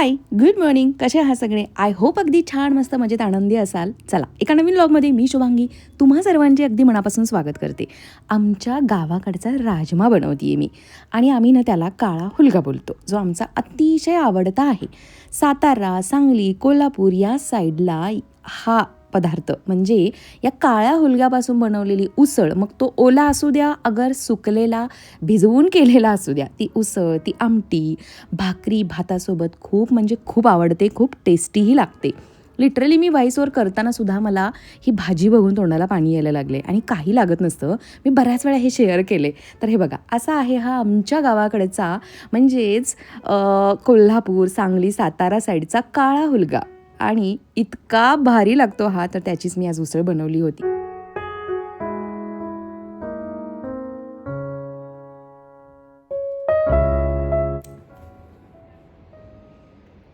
Hi good morning कसे आहात सगळे? आय होप अगदी छान मस्त मजेत आनंदी असाल. चला एका नवीन ब्लॉगमध्ये मी शुभांगी. तुम्हा सर्वांचे अगदी मनापासून स्वागत करते. आमच्या गावाकडचा राजमा बनवते मी. आणि आम्ही ना त्याला काळा हुलगा बोलतो जो आमचा अतिशय आवडता आहे. सातारा सांगली कोल्हापूर या साईडला हा पदार्थ. म्हणजे या काळ्या हुलग्यापासून बनवलेली उसळ मग तो ओला असू द्या अगर सुकलेला भिजवून केलेला असू द्या ती उसळ ती आमटी भाकरी भातासोबत खूप म्हणजे खूप आवडते खूप टेस्टीही लागते. लिटरली मी व्हाईसवर करताना सुद्धा मला ही भाजी बघून तोंडाला पाणी यायला लागले आणि काही लागत नसतं. मी बऱ्याच वेळा हे शेअर केले. तर हे बघा असा आहे हा आमच्या गावाकडचा म्हणजेच कोल्हापूर सांगली सातारा साईडचा काळा हुलगा. आणि इतका भारी लागतो हा तर त्याचीच मी आज उसळ बनवली होती.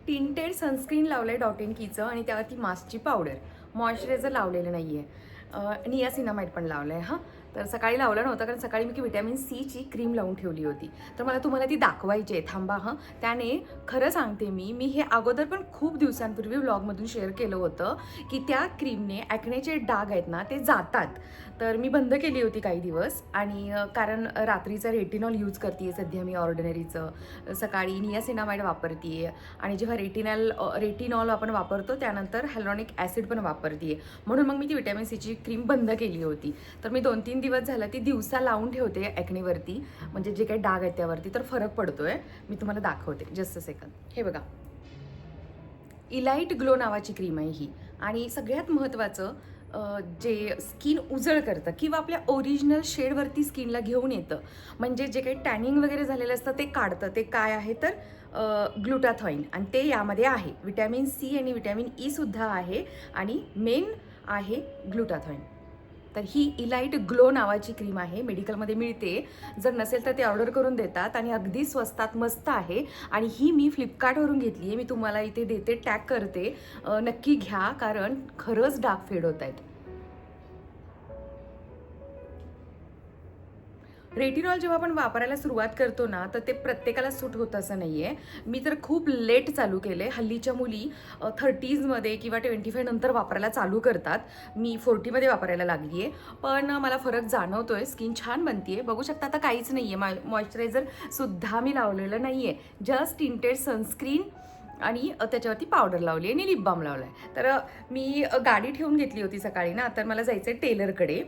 टिंटेड सनस्क्रीन लावलं आहे डॉट इन कीचं आणि त्यावरती मास्कची पावडर. मॉइश्चरायझर लावलेलं नाही आहे नियासिनामाइट पण लावलं आहे हां? तर सकाळी लावलं नव्हतं कारण सकाळी मी विटॅमिन सीची क्रीम लावून ठेवली होती. तर मला तुम्हाला ती दाखवायची आहे थांबा हां. त्याने खरं सांगते मी मी हे अगोदर पण खूप दिवसांपूर्वी व्लॉगमधून शेअर केलं होतं की त्या क्रीमने ॲक्नेचे डाग आहेत ना ते जातात. तर मी बंद केली होती काही दिवस आणि कारण रात्रीचं रेटिनॉल यूज करते सध्या मी ऑर्डिनरीचं सकाळी नियासिनामाइड वापरते आणि जेव्हा रेटिनॉल रेटिनॉल आपण वापरतो त्यानंतर हॅलॉनिक ॲसिड पण वापरते म्हणून मग मी ती व्हिटॅमिन सीची क्रीम बंद केली होती. तर मी दोन तीन दिवस झालं ती दिवसा लावून ठेवते ॲक्नेवरती म्हणजे जे काही डाग आहेत त्यावरती. तर फरक पडतोय. मी तुम्हाला दाखवते. जस्ट अ सेकंद हे बघा. इलाईट ग्लो नावाची क्रीम आहे ही. आणि सगळ्यात महत्त्वाचं जे स्किन उजळ करतं किंवा आपल्या ओरिजिनल शेडवरती स्किनला घेऊन येतं. म्हणजे जे काही टॅनिंग वगैरे झालेलं असतं ते काढतं. ते काय आहे तर ग्लुटाथॉईन आणि ते यामध्ये आहे. विटॅमिन सी आणि विटॅमिन ई e सुद्धा आहे. आणि मेन आहे ग्लुटाथॉईन तर ही इलाइट ग्लो नावाची क्रीम आहे. मेडिकलमध्ये मिळते. जर नसेल तर ते ऑर्डर करून देतात आणि अगदी स्वस्तात मस्त आहे. आणि ही मी फ्लिपकार्टवरून घेतली आहे मी तुम्हाला इथे देते टॅग करते. नक्की घ्या कारण खरंच डाग फेड होत आहेत रेटिनॉल जेव्हा आपण वापरायला सुरुवात करतो ना तर ते प्रत्येकाला सूट होतं असं नाही आहे मी तर खूप लेट चालू केले हल्लीच्या मुली थर्टीजमध्ये किंवा ट्वेंटी फाय नंतर वापरायला चालू करतात. मी फोर्टीमध्ये वापरायला लागली आहे पण मला फरक जाणवतो आहे स्किन छान बनतीये. बघू शकता आता काहीच नाही आहे मॉ मॉइश्चरायझरसुद्धा मी लावलेलं नाही आहे जस्ट टिंटेड सनस्क्रीन आणि त्याच्यावरती पावडर लावली आणि लिप बाम लावला आहे तर मी गाडी ठेवून घेतली होती सकाळी ना तर मला जायचं आहे टेलरकडे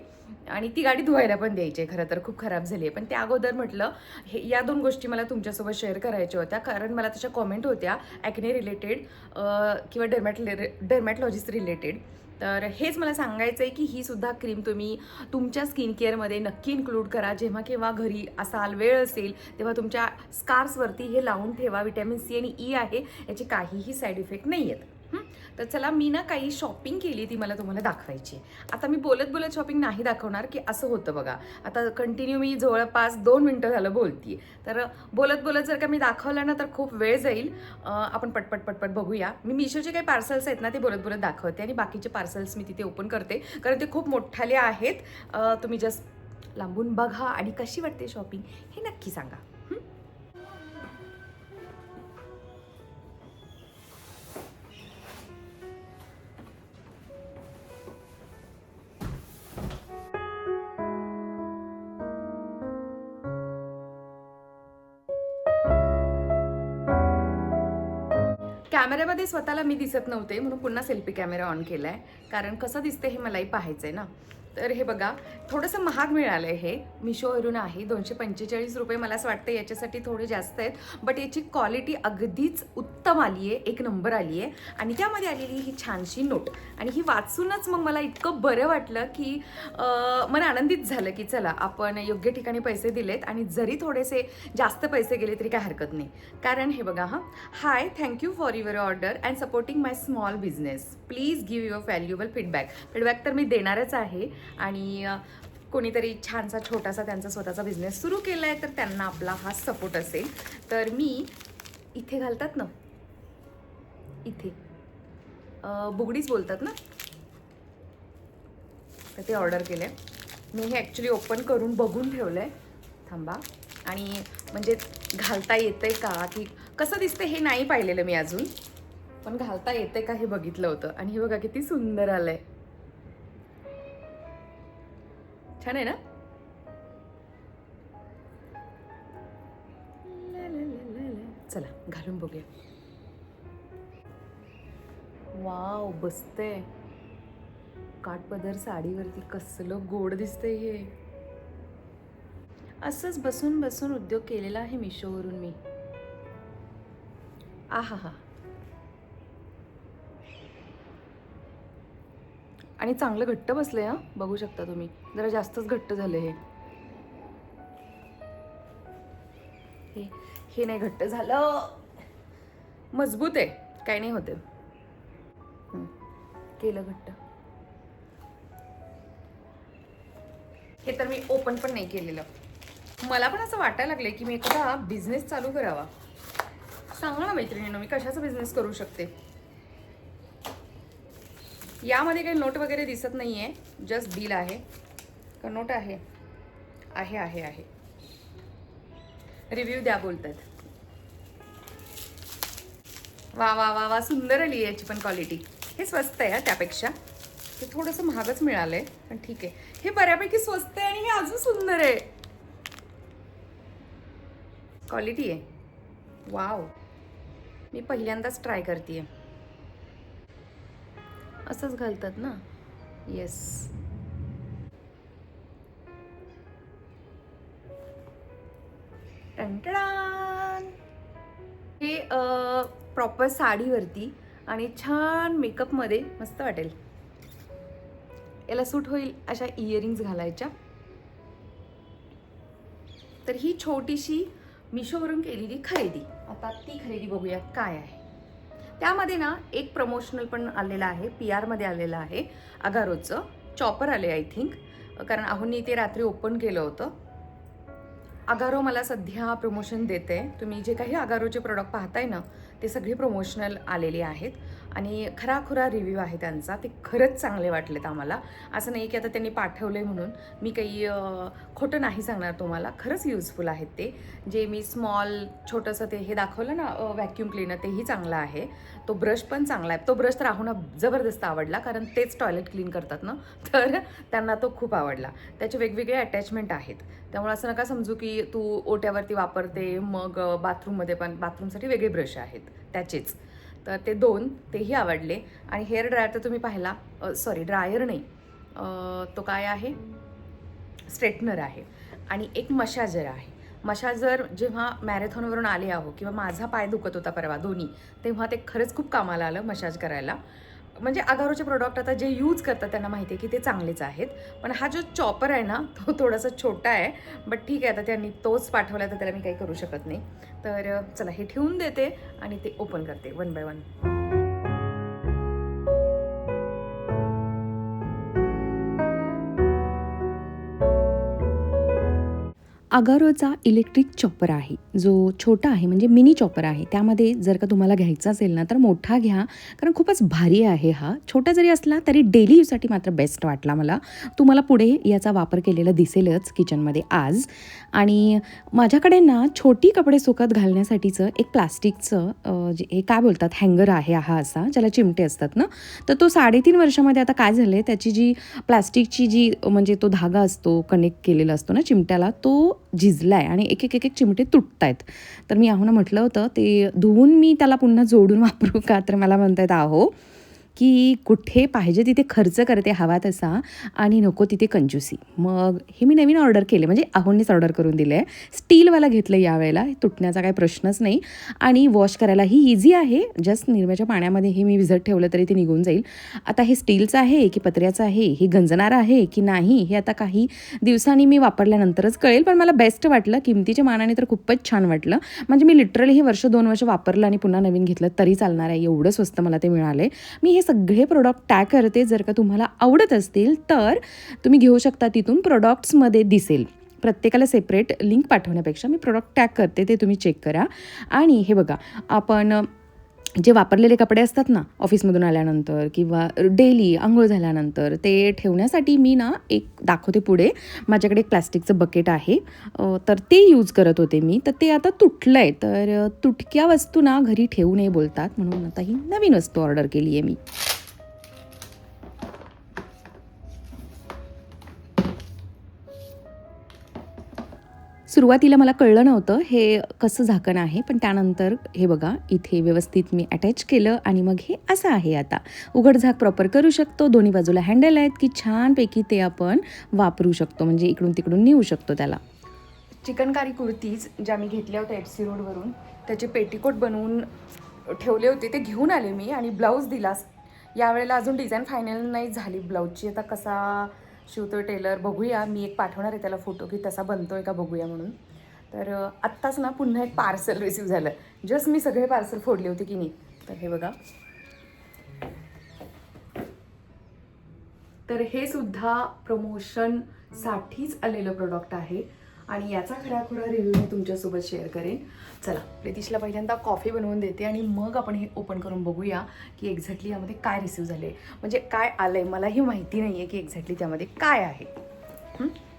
आणि ती गाडी धुवायला पण द्यायची आहे खरं तर खूप खराब झाली आहे. पण त्या अगोदर म्हटलं हे या दोन गोष्टी मला तुमच्यासोबत शेअर करायच्या होत्या. कारण मला त्याच्या कॉमेंट होत्या ॲक्ने रिलेटेड किंवा डर्मॅटले डर्मॅटॉलॉजिस्ट रिलेटेड तर हेच मला सांगायचं आहे की ही सुद्धा क्रीम तुम्ही तुमच्या स्किन केअरमध्ये नक्की इन्क्लूड करा. जेव्हा केव्हा घरी असाल वेळ असेल तेव्हा तुमच्या स्कार्सवरती हे लावून ठेवा. विटॅमिन सी आणि ई आहे याचे काहीही साईड इफेक्ट नाही आहेत तर चला मी ना काही शॉपिंग केली ती मला तुम्हाला दाखवायची आता मी बोलत बोलत शॉपिंग नाही दाखवणार की असं होतं बघा. आता कंटिन्यू मी जवळपास दोन मिनटं झालं बोलती तर बोलत बोलत जर का मी दाखवलं ना तर खूप वेळ जाईल. आपण पटपट पटपट बघूया. मी मिशोचे काही पार्सल्स आहेत ना ते बोलत बोलत दाखवते आणि बाकीचे पार्सल्स मी तिथे ओपन करते. कारण ते खूप मोठाले आहेत. तुम्ही जस्ट लांबून बघा आणि कशी वाटते शॉपिंग हे नक्की सांगा. कॅमेऱ्यामध्ये स्वतःला मी दिसत नव्हते म्हणून पुन्हा सेल्फी कॅमेरा ऑन केला आहे कारण कसं दिसते हे मलाही पाहायचं आहे ना. तर हे बघा थोडंसं महाग मिळालं आहे हे मिशोवरून आहे दोनशे पंचेचाळीस रुपये मला असं वाटतं याच्यासाठी थोडे जास्त आहेत. बट याची क्वालिटी अगदीच उत्तम आली आहे एक नंबर आली आहे आणि त्यामध्ये आलेली ही छानशी नोट आणि ही वाचूनच मग मला इतकं बरं वाटलं की मन आनंदित झालं की चला आपण योग्य ठिकाणी पैसे दिलेत आणि जरी थोडेसे जास्त पैसे गेले तरी काय हरकत नाही. कारण हे बघा हां hi thank you for your order and supporting my small business please give your valuable feedback feedback तर मी देणारच आहे. आणि कोणीतरी छानसा छोटासा त्यांचा स्वतःचा बिझनेस सुरू केला आहे तर त्यांना आपला हा सपोर्ट असेल. तर मी इथे घालतात ना? इथे. बुगडीच बोलतात ना? तर ते ऑर्डर केलं आहे मी हे ॲक्च्युली ओपन करून बघून ठेवलं आहे थांबा. आणि म्हणजे घालता येतंय का? की कसं दिसतं हे नाही पाहिलेलं मी अजून. पण घालता येते का हे बघितलं होतं. आणि हे बघा किती सुंदर आलं आहे छान आहे ना? चला घालून बघूया. वाव बसते काठपदर साडीवरती कसलं गोड दिसतंय हे. असंच बसून बसून उद्योग केलेला आहे मिशोवरून मी. आहा हा आणि चांगलं घट्ट बसलंय हा? बघू शकता तुम्ही. जरा जास्तच घट्ट झालं हे. हे हे नाही घट्ट झालं. मजबूत आहे. काही नाही होते केलं घट्ट. हे तर मी ओपन पण नाही केलेलं. मला पण असं वाटायला लागले की मी एखादा बिझनेस चालू करावा. सांगा ना मैत्रिणीनं मी कशाचा बिझनेस करू शकते? यामध्ये काही नोट वगैरे दिसत नाही आहे जस्ट बिल आहे. का नोट आहे? आहे आहे आहे. रिव्ह्यू द्या बोलतात. वा वा वा वा सुंदर आली याची पण क्वालिटी हे स्वस्त आहे हा त्यापेक्षा. ते थोडंसं महागच मिळालंय पण ठीक आहे. हे बऱ्यापैकी स्वस्त आहे आणि हे अजून सुंदर आहे. क्वालिटी आहे. वाव मी पहिल्यांदाच ट्राय करते आहे असंच घालतात ना? येस हे प्रॉपर साडीवरती आणि छान मेकअपमध्ये मस्त वाटेल. याला सूट होईल अशा इयरिंग्स घालायच्या. तर ही छोटीशी मिशोवरून केलेली खरेदी. आता ती खरेदी बघूया काय आहे. त्यामध्ये ना एक प्रमोशनल पण आलेलं आहे पी आरमध्ये आलेलं आहे. अगारोचं चॉपर आले आय थिंक कारण आहोंनी ते रात्री ओपन केलं होतं. अगारो मला सध्या प्रमोशन देते तुम्ही जे काही अगारोचे प्रोडक्ट पाहताय ना ते सगळे प्रमोशनल आलेले आहेत. आणि खराखुरा रिव्ह्यू आहे त्यांचा. ते खरंच चांगले वाटलेत आम्हाला. असं नाही की आता त्यांनी पाठवले म्हणून. मी काही खोटं नाही सांगणार तुम्हाला. खरंच युजफुल आहेत ते. जे मी स्मॉल छोटंसं ते हे दाखवलं ना व्हॅक्यूम क्लिनर तेही चांगलं आहे. तो ब्रश पण चांगला आहे. तो ब्रश तर राहून जबरदस्त आवडला. कारण तेच टॉयलेट क्लीन करतात ना. तर त्यांना तो खूप आवडला. त्याचे वेगवेगळे अटॅचमेंट आहेत. त्यामुळे असं नका समजू की तू ओट्यावरती वापरते मग बाथरूममध्ये पण. बाथरूमसाठी वेगळे ब्रश आहेत. त्याचेच. तर ते दोन तेही आवडले. आणि हेअर ड्रायर तर तुम्ही पाहिला सॉरी ड्रायर नाही. तो काय आहे? स्ट्रेटनर आहे. आणि एक मशाजर आहे. मशाजर जेव्हा मॅरेथॉनवरून आले आहो किंवा माझा पाय दुखत होता परवा दोन्ही तेव्हा ते खरंच खूप कामाला आलं मशाज करायला. म्हणजे अगारोचे प्रोडक्ट आता जे यूज करतात त्यांना माहिती आहे की ते चांगलेच आहेत. पण हा जो चॉपर आहे ना तो थोडासा छोटा आहे. बट ठीक आहे आता त्यांनी तोच पाठवला तर त्याला मी काही करू शकत नाही. तर चला हे ठेवून देते आणि ते ओपन करते वन बाय वन अगारोचा इलेक्ट्रिक चॉपर आहे. जो छोटा आहे म्हणजे मिनी चॉपर आहे. त्यामध्ये जर का तुम्हाला घ्यायचा असेल ना तर मोठा घ्या. कारण खूपच भारी आहे हा. छोटा जरी असला तरी डेली यूजसाठी मात्र बेस्ट वाटला मला. तुम्हाला पुढे याचा वापर केलेला दिसेलच किचनमध्ये आज. आणि माझ्याकडे ना छोटी कपडे सुकत घालण्यासाठीचं एक प्लास्टिकचं जे हे काय बोलतात हँगर आहे हा असा ज्याला चिमटे असतात ना. तर तो साडेतीन वर्षामध्ये आता काय झालं आहे त्याची जी प्लास्टिकची जी म्हणजे तो धागा असतो कनेक्ट केलेला असतो ना चिमट्याला तो झिजला आहे आणि एक एक एक एक चिमटे तुटत आहेत तर मी आहोनं म्हटलं होतं ते धुवून मी त्याला पुन्हा जोडून वापरू का? तर मला म्हणत आहेत आहो की कुठे पाहिजे तिथे खर्च करते हवा तसा आणि नको तिथे कंजूसी. मग हे मी नवीन ऑर्डर केले. म्हणजे आहोंनीच ऑर्डर करून दिलं. आहे स्टीलवाला घेतलं यावेळेला. तुटण्याचा काही प्रश्नच नाही. आणि वॉश करायलाही इझी आहे. जस्ट निरम्याच्या पाण्यामध्ये हे मी भिजत ठेवलं तरी ते निघून जाईल. आता हे स्टीलचं आहे की पत्र्याचं आहे? हे गंजणारं आहे की नाही? हे आता काही दिवसांनी मी वापरल्यानंतरच कळेल. पण मला बेस्ट वाटलं. किमतीच्या मानाने तर खूपच छान वाटलं. म्हणजे मी लिटरली हे वर्ष दोन वर्ष वापरलं आणि पुन्हा नवीन घेतलं तरी चालणार आहे. एवढं स्वस्त मला ते मिळाले. मी हे सगळे प्रोडक्ट टॅग करते जर का तुम्हाला आवडत असतील तर तुम्ही घेऊ शकता तिथून प्रोडक्ट्समध्ये दिसेल. प्रत्येकाला सेपरेट लिंक पाठवण्यापेक्षा मी प्रोडक्ट टॅग करते ते तुम्ही चेक करा. आणि हे बघा आपण जे वापरलेले कपडे असतात ना ऑफिसमधून आल्यानंतर किंवा डेली आंघोळ झाल्यानंतर ते ठेवण्यासाठी मी ना एक दाखवते पुढे. माझ्याकडे एक प्लास्टिकचं बकेट आहे. तर ते यूज करत होते मी. तर ते आता तुटलं आहे तर तुटक्या वस्तू ना घरी ठेवू नये बोलतात. म्हणून आता ही नवीन वस्तू ऑर्डर केली आहे मी. सुरुवातीला मला कळलं नव्हतं हे कसं झाकण आहे पण त्यानंतर हे बघा इथे व्यवस्थित मी अटॅच केलं आणि मग हे असं आहे आता. उघड झाक प्रॉपर करू शकतो दोन्ही बाजूला हँडल आहेत की छानपैकी ते आपण वापरू शकतो म्हणजे इकडून तिकडून नेऊ शकतो त्याला. चिकनकारी कुर्तीज ज्या मी घेतल्या होत्या एफ सी रोडवरून त्याचे पेटीकोट बनवून ठेवले होते ते घेऊन आले मी आणि ब्लाऊज दिला यावेळेला अजून डिझाईन फायनल नाही झाली ब्लाऊजची आता कसा शिवतो टेलर बघूया. मी एक पाठवणार आहे त्याला फोटो की तसा बनतोय का बघूया म्हणून. तर आत्ताच ना पुन्हा एक पार्सल रिसीव्ह झालं. जस्ट मी सगळे पार्सल फोडले होते की नाही. तर हे बघा. तर हे सुद्धा प्रमोशनसाठीच आलेलं प्रोडक्ट आहे. आणि याचा खराखुरा रिव्ह्यू मी तुमच्यासोबत शेअर करेन. चला प्रितीशला पहिल्यांदा कॉफी बनवून देते आणि मग आपण हे ओपन करून बघूया की एक्झॅक्टली यामध्ये काय रिसिव्ह झाले म्हणजे काय आलं आहे मलाही माहिती नाही आहे की एक्झॅक्टली त्यामध्ये काय आहे.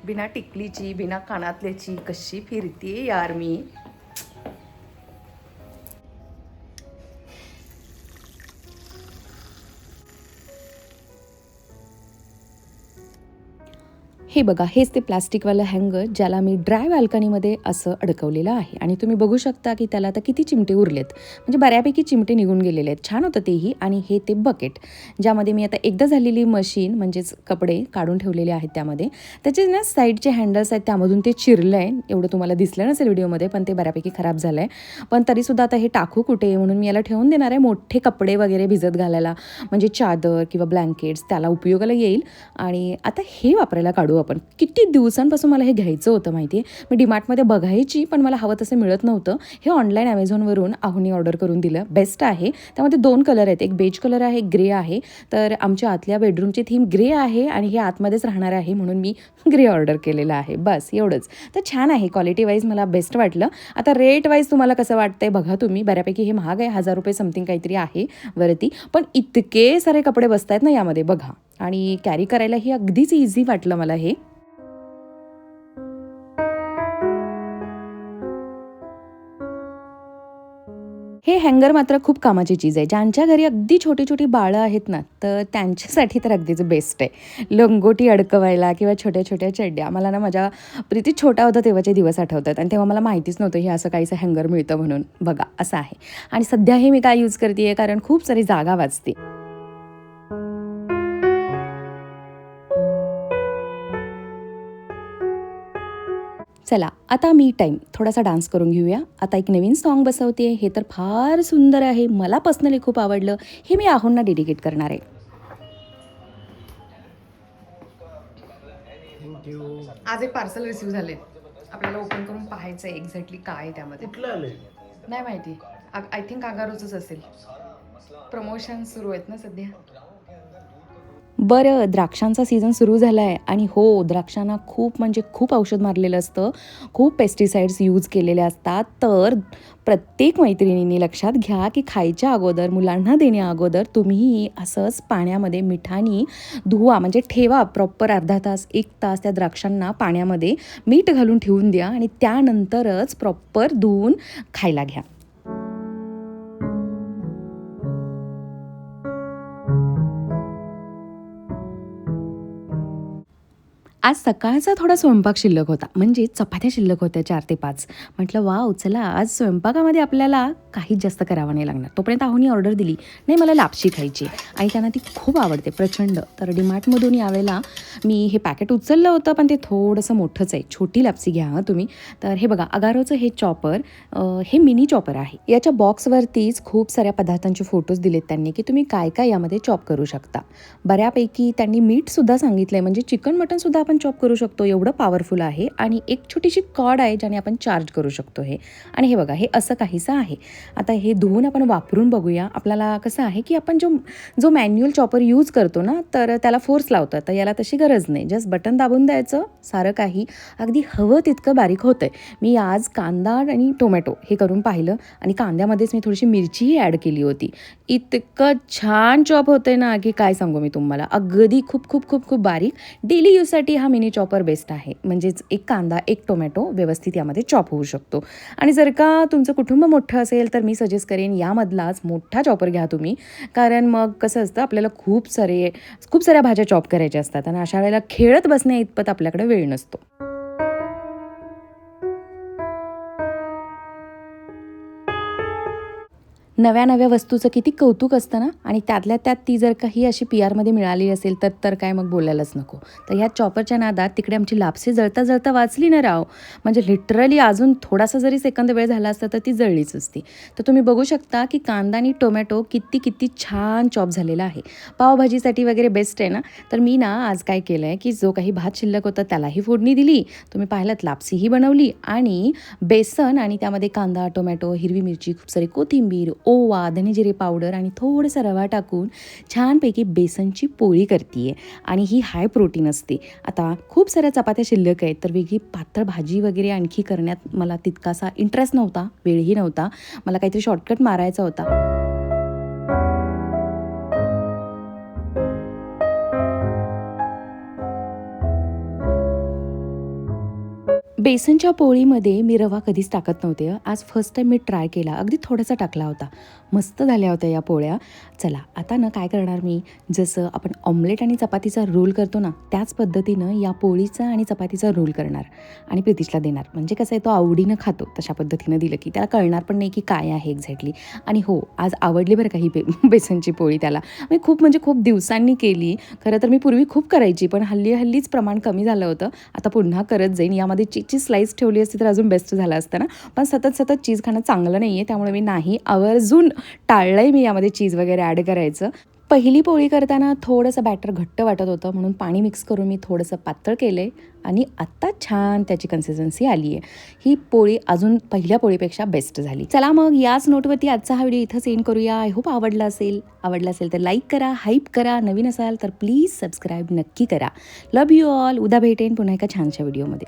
बिना टिकलीची बिना कानातल्याची कशी फिरते यार मी. हे बघा हेच ते प्लास्टिकवालं हँगर ज्याला मी ड्राय बाल्कनीमध्ये असं अडकवलेलं आहे. आणि तुम्ही बघू शकता की त्याला आता किती चिमटे उरलेत. म्हणजे बऱ्यापैकी चिमटे निघून गेलेले आहेत. छान होतं तेही आणि हे ते बकेट ज्यामध्ये मी आता एकदा झालेली मशीन म्हणजेच कपडे काढून ठेवलेले आहेत त्यामध्ये. त्याचे ना साईडचे हँडल्स आहेत त्यामधून ते चिरलं आहे एवढं तुम्हाला दिसलं नसेल व्हिडिओमध्ये पण ते बऱ्यापैकी खराब झालं आहे पण तरीसुद्धा आता हे टाकू कुठे? म्हणून मी याला ठेवून देणार आहे. मोठे कपडे वगैरे भिजत घालायला म्हणजे चादर किंवा ब्लँकेट्स त्याला उपयोगाला येईल. आणि आता हे वापरायला काढू आपण. किती दिवसांपासून मला हे घ्यायचं होतं माहिती आहे मी डीमार्टमध्ये बघायची पण मला हवं तसं मिळत नव्हतं. हे ऑनलाईन ॲमेझॉनवरून आहुनी ऑर्डर करून दिलं. बेस्ट आहे. त्यामध्ये दोन कलर आहेत. एक बेज कलर आहे ग्रे आहे. तर आमच्या आतल्या बेडरूमची थीम ग्रे आहे आणि हे आतमध्येच राहणार आहे म्हणून मी ग्रे ऑर्डर केलेलं आहे. बस एवढंच. तर छान आहे. क्वालिटी वाईज मला बेस्ट वाटलं. आता रेट वाईज तुम्हाला कसं वाटतंय बघा तुम्ही. बऱ्यापैकी हे महाग आहे. हजार रुपये समथिंग काहीतरी आहे वरती. पण इतके सारे कपडे बसत आहेत ना यामध्ये. बघा. आणि कॅरी करायलाही अगदीच इझी वाटलं मला हे. हे हँगर मात्र खूप कामाची चीज आहे. ज्यांच्या घरी अगदी छोटी छोटी बाळं आहेत ना तर त्यांच्यासाठी तर अगदीच बेस्ट आहे. लंगोटी अडकवायला किंवा छोट्या छोट्या चड्ड्या मला ना माझ्या प्रीती छोटा होता तेव्हाचे दिवस आठवतात आणि तेव्हा मला माहितीच नव्हतं हे असं काहीसं हँगर मिळतं म्हणून. बघा असं आहे. आणि सध्या हे मी काय यूज करते कारण खूप सारी जागा वाचते. चला आता मी टाईम थोडासा डान्स करून घेऊया. आता एक नवीन सॉन्ग बसवते. हे तर फार सुंदर आहे. मला पर्सनली खूप आवडलं. हे मी आहोंना डेडिकेट करणार आहे. आज एक पार्सल रिसीव झाले. आपल्याला ओपन करून पाहायचं आहे एक्झॅक्टली काय आहे त्यामध्ये. नाही माहिती. आय थिंक आगारोचंच असेल. प्रमोशन सुरू आहेत ना सध्या. बरं द्राक्षांचा सीझन सुरू झाला आहे आणि हो द्राक्षांना खूप म्हणजे खूप औषध मारलेलं असतं. खूप पेस्टिसाइड्स यूज केलेले असतात. तर प्रत्येक मैत्रिणींनी लक्षात घ्या की खायच्या अगोदर मुलांना देण्या अगोदर तुम्ही असंच पाण्यामध्ये मिठानी धुवा. म्हणजे ठेवा प्रॉपर अर्धा तास एक तास त्या द्राक्षांना पाण्यामध्ये मीठ घालून ठेवून द्या आणि त्यानंतरच प्रॉपर धुवून खायला घ्या. आज सकाळचा थोडा स्वयंपाक शिल्लक होता. म्हणजे चपात्या शिल्लक होत्या चार ते पाच. म्हटलं वाव चला आज स्वयंपाकामध्ये आपल्याला काहीच जास्त करावं नाही लागणार. तोपर्यंत आहोनी ऑर्डर दिली. नाही मला लापशी खायची आणि त्यांना ती खूप आवडते प्रचंड. तर डीमार्टमधून यावेळेला मी हे पॅकेट उचललं होतं पण ते थोडंसं मोठंच आहे. छोटी लापसी घ्या हां तुम्ही. तर हे बघा अगारोचं हे चॉपर हे मिनी चॉपर आहे. याच्या बॉक्सवरतीच खूप साऱ्या पदार्थांचे फोटोज दिलेत त्यांनी की तुम्ही काय काय यामध्ये चॉप करू शकता. बऱ्यापैकी त्यांनी मीठसुद्धा सांगितलं आहे म्हणजे चिकन मटनसुद्धा आपण चॉप करू शकतो एवढं पॉवरफुल आहे. आणि एक छोटीशी कॉड आहे ज्याने आपण चार्ज करू शकतो हे. आणि हे बघा हे असं काहीसं आहे. आता हे धुवून आपण वापरून बघूया. आपल्याला कसं आहे की आपण जो जो मॅन्युअल चॉपर यूज करतो ना तर त्याला फोर्स लावतात. तर याला तशी गरज नाही. जस्ट बटन दाबून द्यायचं सारं काही. अगदी हवं तितकं बारीक होतं आहे मी आज कांदा आणि टोमॅटो हे करून पाहिलं. आणि कांद्यामध्येच मी थोडीशी मिरचीही ॲड केली होती. इतकं छान चॉप होतं आहे ना की काय सांगू मी तुम्हाला. अगदी खूप खूप खूप खूप बारीक. डेली यूजसाठी हा मिनी चॉपर बेस्ट आहे. म्हणजेच एक कांदा एक टोमॅटो व्यवस्थित यामध्ये चॉप होऊ शकतो. आणि जर का तुमचं कुटुंब मोठं असेल तर मी सजेस्ट करेन यामधलाच मोठा चॉपर घ्या तुम्ही. कारण मग कसं असतं आपल्याला खूप सारे खूप साऱ्या भाज्या चॉप करायच्या असतात. आणि अशा वेळेला खेळत बसण्या इतपत आपल्याकडे वेळ नसतो. नव्या नव्या वस्तूचं किती कौतुक असतं ना? आणि त्यातल्या त्यात ती जर काही अशी पी आरमध्ये मिळाली असेल तर तर काय मग बोलायलाच नको. तर ह्या चॉपरच्या नादात तिकडे आमची लापसी जळता जळता वाचली ना राव. म्हणजे लिटरली अजून थोडासा जरी सेकंद वेळ झाला असता तर ती जळलीच असती. तर तुम्ही बघू शकता की कांदा आणि टोमॅटो किती किती छान चॉप झालेला आहे. पावभाजीसाठी वगैरे बेस्ट आहे ना? तर मी ना आज काय केलं आहे की जो काही भात शिल्लक होता त्यालाही फोडणी दिली. तुम्ही पाहिलात लापसीही बनवली. आणि बेसन आणि त्यामध्ये कांदा टोमॅटो हिरवी मिरची खूप सारी कोथिंबीर ओवा धनेजिरे पावडर आणि थोडंसं रवा टाकून छानपैकी बेसनची पोळी करते आणि ही हाय प्रोटीन असते. आता खूप साऱ्या चपात्या शिल्लक आहेत तर वेगळी पातळ भाजी वगैरे आणखी करण्यात मला तितकासा इंटरेस्ट नव्हता वेळही नव्हता. मला काहीतरी शॉर्टकट मारायचा होता. बेसनच्या पोळीमध्ये मी रवा कधीच टाकत नव्हते. आज फर्स्ट टाईम मी ट्राय केला. अगदी थोडासा टाकला होता. मस्त झाल्या होत्या या पोळ्या. चला आता ना काय करणार मी? जसं आपण ऑमलेट आणि चपातीचा रोल करतो ना त्याच पद्धतीनं या पोळीचा आणि चपातीचा रोल करणार आणि प्रितीशला देणार. म्हणजे कसं आहे तो आवडीनं खातो. तशा पद्धतीनं दिलं की त्याला कळणार पण नाही की काय आहे एक्झॅक्टली आणि हो आज आवडली बरं का ही बे बेसनची पोळी त्याला. मी खूप म्हणजे खूप दिवसांनी केली. खरं तर मी पूर्वी खूप करायची पण हल्ली हल्लीच प्रमाण कमी झालं होतं. आता पुन्हा करत जाईन. यामध्ये चीजची स्लाईस ठेवली असती तर अजून बेस्ट झालं असतं ना. पण सतत सतत चीज खाणं चांगलं नाही आहे त्यामुळे मी नाही. आवर्जून टाळलं आहे मी यामध्ये चीज वगैरे ॲड करायचं. पहिली पोळी करताना थोडंसं बॅटर घट्ट वाटत होतं म्हणून पाणी मिक्स करून मी थोडंसं पातळ केलं आहे आणि आत्ता छान त्याची कन्सिस्टन्सी आली आहे ही पोळी अजून पहिल्या पोळीपेक्षा बेस्ट झाली. चला मग याच नोटवरती आजचा हा व्हिडिओ इथं सेंड करूया. आय होप आवडला असेल. आवडला असेल तर लाईक करा हाईप करा. नवीन असाल तर प्लीज सबस्क्राईब नक्की करा. लव यू ऑल उद्या भेटेन पुन्हा एका छानशा व्हिडिओमध्ये